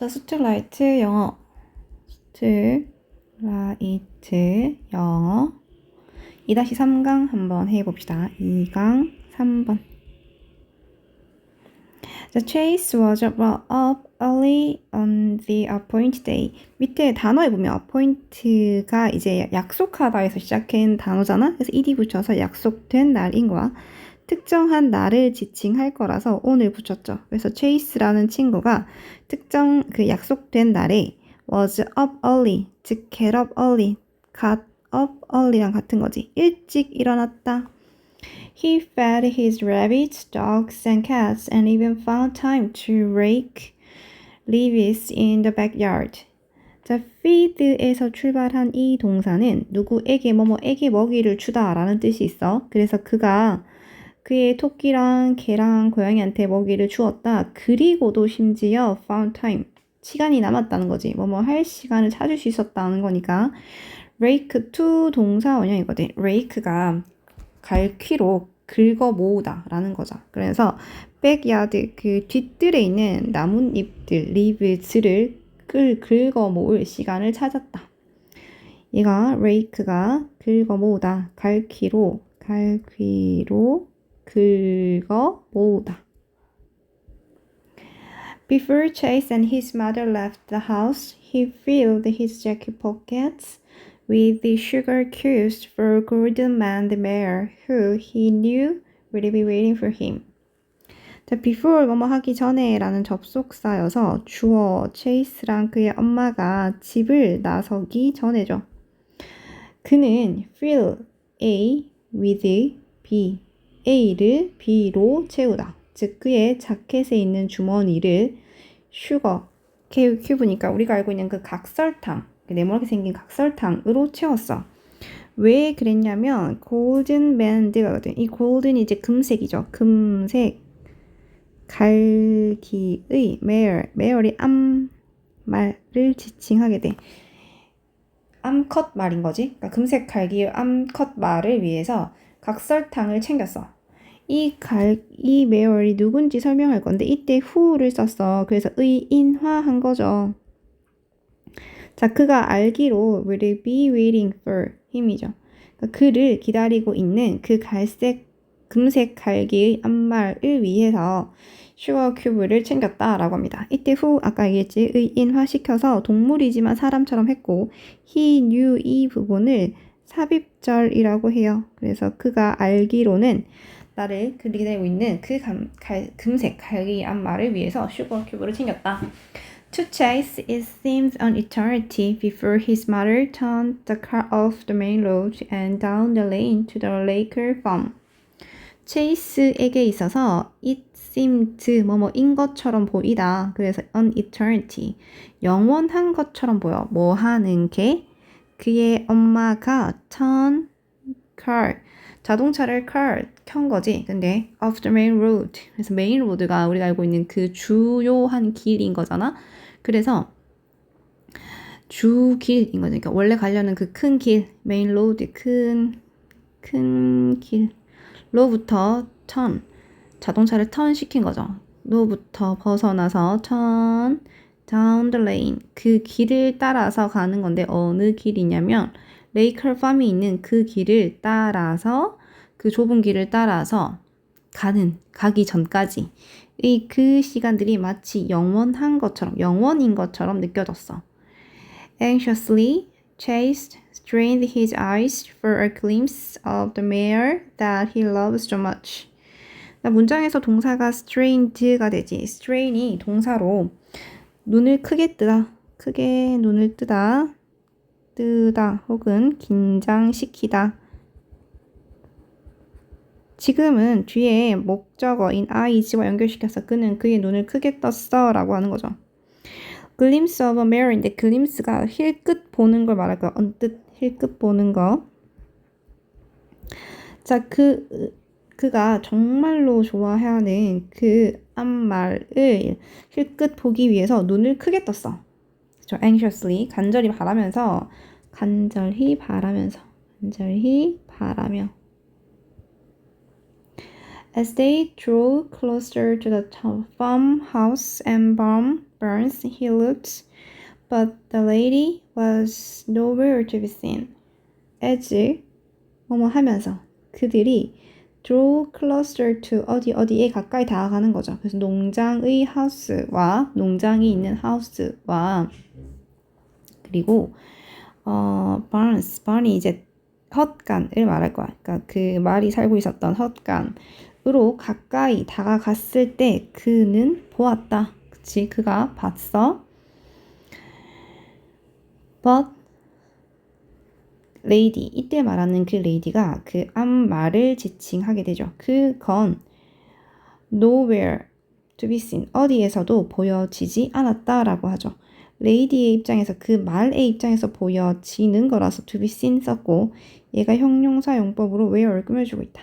자, 스트라이트 영어. 스트라이트 영어. 2-3강 한번 해봅시다. 2강 3번. The chase was brought up early on the appointed day. 밑에 단어에 보면 appoint가 이제 약속하다에서 시작한 단어잖아. 그래서 ed 붙여서 약속된 날인 거야. 특정한 날을 지칭할 거라서 오늘 붙였죠. 그래서 chase라는 친구가 특정 그 약속된 날에 was up early, 즉 get up early, got up early랑 같은 거지. 일찍 일어났다. He fed his rabbits, dogs, and cats, and even found time to rake leaves in the backyard. 자, feed에서 출발한 이 동사는 누구에게 뭐뭐에게 먹이를 주다라는 뜻이 있어. 그래서 그가 그의 토끼랑 개랑 고양이한테 먹이를 주었다. 그리고도 심지어 found time. 시간이 남았다는 거지. 뭐 뭐 할 시간을 찾을 수 있었다는 거니까. rake to 동사 원형이거든. rake가 갈퀴로 긁어 모으다 라는 거죠. 그래서 백야드 그 뒷뜰에 있는 나뭇잎들 리브스를 끌 긁어 모을 시간을 찾았다. 얘가 rake가 긁어 모으다 갈퀴로 갈퀴로 긁어 모으다. Before Chase and his mother left the house, he filled his jacket pockets with the sugar cubes for Golden Man the Bear, who he knew would be waiting for him. 자, before 뭐뭐 하기 전에라는 접속사여서 주어 체이스랑 그의 엄마가 집을 나서기 전에죠. 그는 fill A with B, A를 B로 채우다. 즉 그의 자켓에 있는 주머니를 슈거, 큐브니까 우리가 알고 있는 그 각설탕, 네모나게 생긴 각설탕으로 채웠어. 왜 그랬냐면 골든 밴드거든. 이 골든이 이제 금색이죠. 금색 갈기의 메얼, 메얼이 암 말을 지칭하게 돼. 암컷 말인 거지. 그러니까 금색 갈기의 암컷 말을 위해서 각설탕을 챙겼어. 이 갈, 이 메얼이 누군지 설명할 건데 이때 who를 썼어. 그래서 의인화한 거죠. 자, 그가 알기로 will be waiting for 힘이죠. 그러니까 그를 기다리고 있는 그 갈색 금색 갈기의 앞말을 위해서 슈거 큐브를 챙겼다라고 합니다. 이때 후 아까 얘기했지 의인화 시켜서 동물이지만 사람처럼 했고 he knew 이 부분을 삽입절이라고 해요. 그래서 그가 알기로는 나를 기다리고 있는 그 감, 갈, 금색 갈기 앞말을 위해서 슈거 큐브를 챙겼다. To chase it seemed an eternity before his mother turned the car off the main road and down the lane to the Laker farm. 체이스에게 있어서 it seemed 뭐뭐인 것처럼 보이다. 그래서 an eternity 영원한 것처럼 보여. 뭐 하는 게 그의 엄마가 turn car 자동차를 car 켠 거지. 근데 off the main road 그래서 메인 로드가 우리가 알고 있는 그 주요한 길인 거잖아. 그래서 주 길인 거죠. 그러니까 원래 가려는 그 큰 길, 메인 로드 큰 큰 길로부터 턴 자동차를 턴 시킨 거죠. 로부터 벗어나서 턴 down the lane 그 길을 따라서 가는 건데 어느 길이냐면 레이컬 팜이 있는 그 길을 따라서 그 좁은 길을 따라서 가는 가기 전까지 이그 시간들이 마치 영원한 것처럼 영원인 것처럼 느껴졌어. Anxiously, Chase strained his eyes for a glimpse of the mare that he loves so much. 문장에서 동사가 strained가 되지. strain이 동사로 눈을 크게 뜨다, 크게 눈을 뜨다, 뜨다 혹은 긴장시키다. 지금은 뒤에 목적어인 eyes와 연결시켜서 그는 그의 눈을 크게 떴어 라고 하는 거죠. glimpse of a mirror인데 glimpse가 힐끗 보는 걸 말할 거야. 언뜻 힐끗 보는 거. 자, 그, 그가 정말로 좋아하는 그 앞말을 힐끗 보기 위해서 눈을 크게 떴어. 그렇죠? anxiously, 간절히 바라면서, 간절히 바라면서, 간절히 바라며. As they drew closer to the farmhouse and barn barns, he looked, but the lady was nowhere to be seen. As 뭐뭐 하면서 그들이 draw closer to 어디 어디에 가까이 다가가는 거죠. 그래서 농장의 하우스와 농장이 있는 하우스와 그리고 어 barns barn이 이제 헛간을 말할 거야. 그러니까 그 말이 살고 있었던 헛간으로 가까이 다가갔을 때 그는 보았다. 그치? 그가 봤어. But lady 이때 말하는 그 lady가 그 앞말을 지칭하게 되죠. 그건 nowhere to be seen 어디에서도 보여지지 않았다라고 하죠. lady의 입장에서 그 말의 입장에서 보여지는 거라서 to be seen 썼고 얘가 형용사 용법으로 where를 꾸며주고 있다.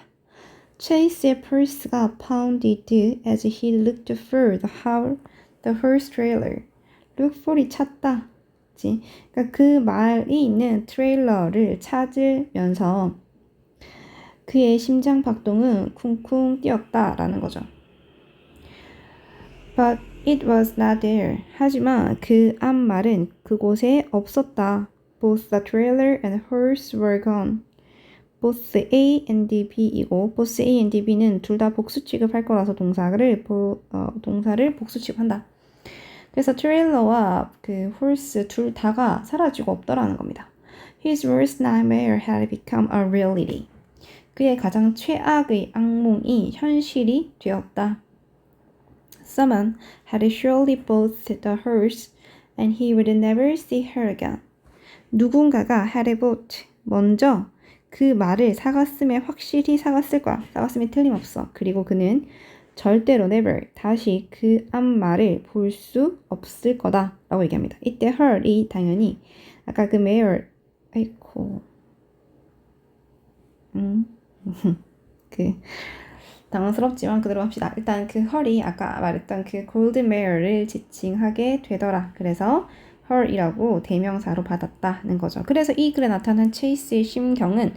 Chase의 purse가 pounded as he looked for the, how, the horse trailer. look for이 찾다. 그치? 그러니까 그 말이 있는 트레일러를 찾으면서 그의 심장 박동은 쿵쿵 뛰었다라는 거죠. But it was not there. 하지만 그 앞말은 그곳에 없었다. Both the trailer and horse were gone. Both A and B이고 both A and B는 둘 다 복수 취급할 거라서 동사를 보, 어, 동사를 복수 취급한다. 그래서 트레일러와 그 홀스 둘 다가 사라지고 없더라는 겁니다. His worst nightmare had become a reality. 그의 가장 최악의 악몽이 현실이 되었다. Someone had surely bought the horse and he would never see her again. 누군가가 had bought 먼저 그 말을 사갔음에 확실히 사갔을 거야. 사갔음에 틀림없어. 그리고 그는 절대로 never 다시 그 앞말을 볼수 없을 거다 라고 얘기합니다. 이때 her이 당연히 아까 그 mayor 아이코 음. 그 당황스럽지만 그대로 합시다. 일단 그 her이 아까 말했던 그 golden mare를 지칭하게 되더라. 그래서 her이라고 대명사로 받았다는 거죠. 그래서 이 글에 나타난 체이스의 심경은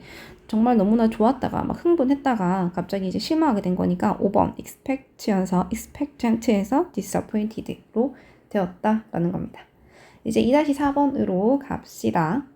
정말 너무나 좋았다가 막 흥분했다가 갑자기 이제 실망하게 된 거니까 5번 expect여서 expectant에서 disappointed로 되었다라는 겁니다. 이제 2-4번으로 갑시다.